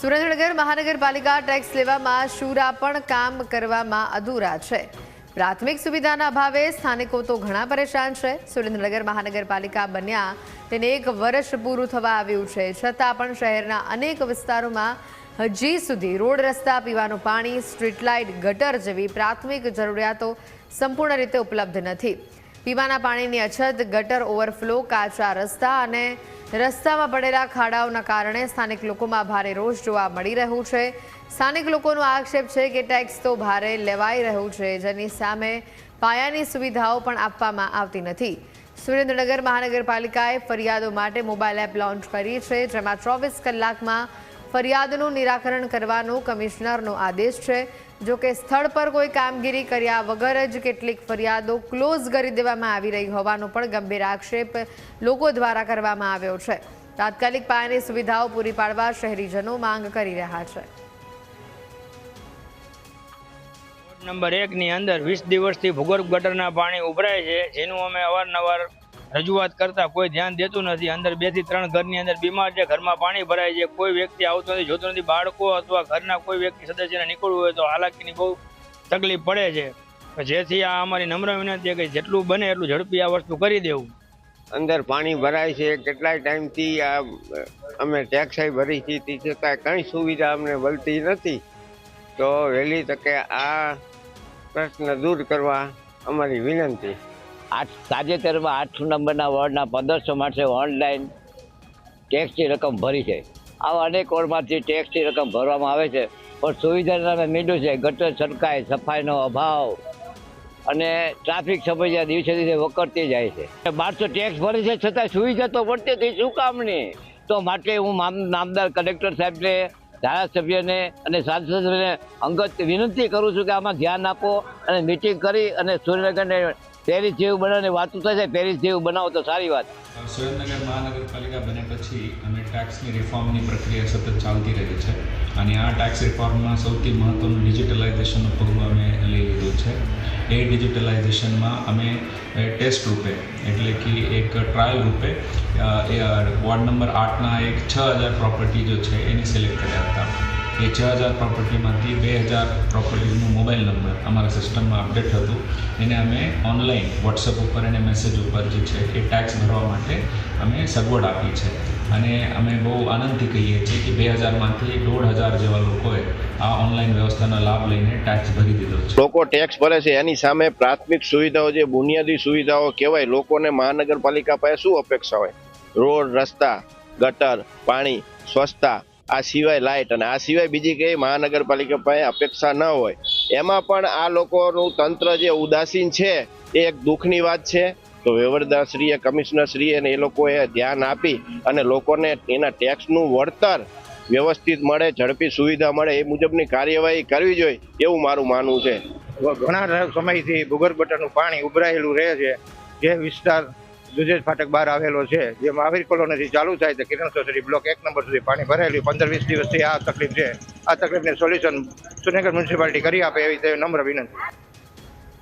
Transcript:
સુરેન્દ્રનગર મહાનગરપાલિકા ટેક્સ લેવામાં શુરા પણ કામ કરવામાં અધૂરા છે. પ્રાથમિક સુવિધાના અભાવે સ્થાનિકો તો ઘણા પરેશાન છે. સુરેન્દ્રનગર મહાનગરપાલિકા બન્યા તેને એક વર્ષ પૂરું થવા આવ્યું છે. છતાં પણ શહેરના અનેક વિસ્તારોમાં હજી સુધી રોડ રસ્તા, પીવાનું પાણી, સ્ટ્રીટ લાઇટ, ગટર જેવી પ્રાથમિક જરૂરિયાતો સંપૂર્ણ રીતે ઉપલબ્ધ નથી. પીવાના પાણીની અછત, ગટર ઓવરફ્લો, કાચા રસ્તા અને રસ્તામાં પડેલા ખાડાઓના કારણે સ્થાનિક લોકોમાં ભારે રોષ જોવા મળી રહ્યું છે. સ્થાનિક લોકોનો આક્ષેપ છે કે ટેક્સ તો ભારે લેવાઈ રહ્યું છે, જેની સામે પાયાની સુવિધાઓ પણ આપવામાં આવતી નથી. સુરેન્દ્રનગર મહાનગરપાલિકાએ ફરિયાદો માટે મોબાઈલ એપ લોન્ચ કરી છે, જેમાં ચોવીસ કલાકમાં ફરિયાદનું નિરાકરણ કરવાનો કમિશનરનો આદેશ છે. જો કે સ્થળ પર કોઈ કામગીરી કર્યા વગર જ કેટલીક ફરિયાદો ક્લોઝ કરી દેવામાં આવી રહી હોવાનો પણ ગંભીર આક્ષેપ લોકો દ્વારા કરવામાં આવ્યો છે. તાત્કાલિક પાયાની સુવિધાઓ પૂરી પાડવા શહેરીજનો માંગ કરી રહ્યા છે. નંબર એકની અંદર વીસ દિવસથી ભૂગર્ભ ગટરના પાણી ઉભરાય છે, જેનું અમે અવારનવાર રજૂઆત કરતા કોઈ ધ્યાન દેતું નથી. અંદર બેથી ત્રણ ઘરની અંદર બીમાર છે, ઘરમાં પાણી ભરાય છે, કોઈ વ્યક્તિ આવતો નથી, જોતો નથી, બાળકો અથવા ઘરના કોઈ વ્યક્તિ સદસ્યને નીકળવું હોય તો હાલાકીની બહુ તકલીફ પડે છે. જેથી આ અમારી નમ્ર વિનંતી કે જેટલું બને એટલું ઝડપી આ વસ્તુ કરી દેવું. અંદર પાણી ભરાય છે, કેટલાય ટાઈમથી આ અમે ટેક્સાઈ ભરી છે તે છતાં કંઈ સુવિધા અમને મળતી નથી. તો વહેલી તકે આ પ્રશ્ન દૂર કરવા અમારી વિનંતી. આઠ તાજેતરમાં આઠ નંબરના વોર્ડના પંદરસો માણસે ઓનલાઈન ટેક્સની રકમ ભરી છે. આવા અનેક વોર્ડમાંથી ટેક્સની રકમ ભરવામાં આવે છે. પણ સુવિધાના નામે મીંડું છે. ગટર છટકાય સફાઈનો અભાવ અને ટ્રાફિક સમસ્યા દિવસે દિવસે વકરતી જાય છે. બારસો ટેક્સ ભરે છે છતાં સુવિધા તો મળતી હતી શું કામની તો માટે હું મામ- નામદાર કલેક્ટર સાહેબને, ધારાસભ્યને અને સાંસદને અંગત વિનંતી કરું છું કે આમાં ધ્યાન આપો અને મિટિંગ કરી અને સુરેન્દ્રનગરને પેરિસ જેવું બનાવવાની વાતું થશે પેરિસ જેવું બનાવો તો સારી વાત. સુરેન્દ્રનગર મહાનગરપાલિકા બને પછી અમે ટેક્સની રિફોર્મની પ્રક્રિયા સતત ચાલતી રહે છે. અને આ ટેક્સ રિફોર્મમાં સૌથી મહત્ત્વનું ડિજિટલાઇઝેશનનું પગલું અમે લઈ લીધું છે. એ ડિજિટલાઇઝેશનમાં અમે ટેસ્ટ રૂપે, એટલે કે એક ટ્રાયલ રૂપે એ, વોર્ડ નંબર આઠના એક છ હજાર પ્રોપર્ટી જો છે, એની સિલેક્ટ કર્યા હતા. એ છ હજાર પ્રોપર્ટીમાંથી બે હજાર પ્રોપર્ટીનું મોબાઈલ નંબર અમારા સિસ્ટમમાં અપડેટ હતું. એને અમે ઓનલાઈન વોટ્સઅપ ઉપર અને મેસેજ ઉપર જે છે એ ટેક્સ ભરવા માટે અમે સગવડ આપી છે. અને અમે બહુ આનંદથી કહીએ છીએ કે બે હજારમાંથી દોઢ હજાર જેવા લોકોએ આ ઓનલાઈન વ્યવસ્થાનો લાભ લઈને ટેક્સ ભરી દીધો છે. લોકો ટેક્સ ભરે છે. એની સામે પ્રાથમિક સુવિધાઓ જે બુનિયાદી સુવિધાઓ કહેવાય, લોકોને મહાનગરપાલિકા પાસે શું અપેક્ષા હોય? રોડ, રસ્તા, ગટર, પાણી, સ્વચ્છતા આ સિવાય લાઇટ અને આ સિવાય બીજી કઈ મહાનગરપાલિકા પાસે અપેક્ષા ન હોય. એમાં પણ આ લોકોનું તંત્ર જે ઉદાસીન છે, એ એક દુઃખની વાત છે. તો વેવરદારશ્રીએ કમિશનરશ્રીએ અને એ લોકોએ ધ્યાન આપી અને લોકોને એના ટેક્સનું વળતર વ્યવસ્થિત મળે, ઝડપી સુવિધા મળે એ મુજબની કાર્યવાહી કરવી જોઈએ એવું મારું માનવું છે. ઘણા સમયથી ભૂગર્ભ ગટરનું પાણી ઉભરાયેલું રહે છે. જે વિસ્તાર દુધેજ ફાટક બહાર આવેલો છે. જે મહાવીર કોલોનીથી ચાલુ થાય તો કિરણ સોસાયટી બ્લોક એક નંબર સુધી પાણી ભરાયેલું પંદર વીસ દિવસથી આ તકલીફ છે. આ તકલીફને સોલ્યુશન સુરેન્દ્રનગર મ્યુનિસિપાલિટી કરી આપે એવી નમ્ર વિનંતી.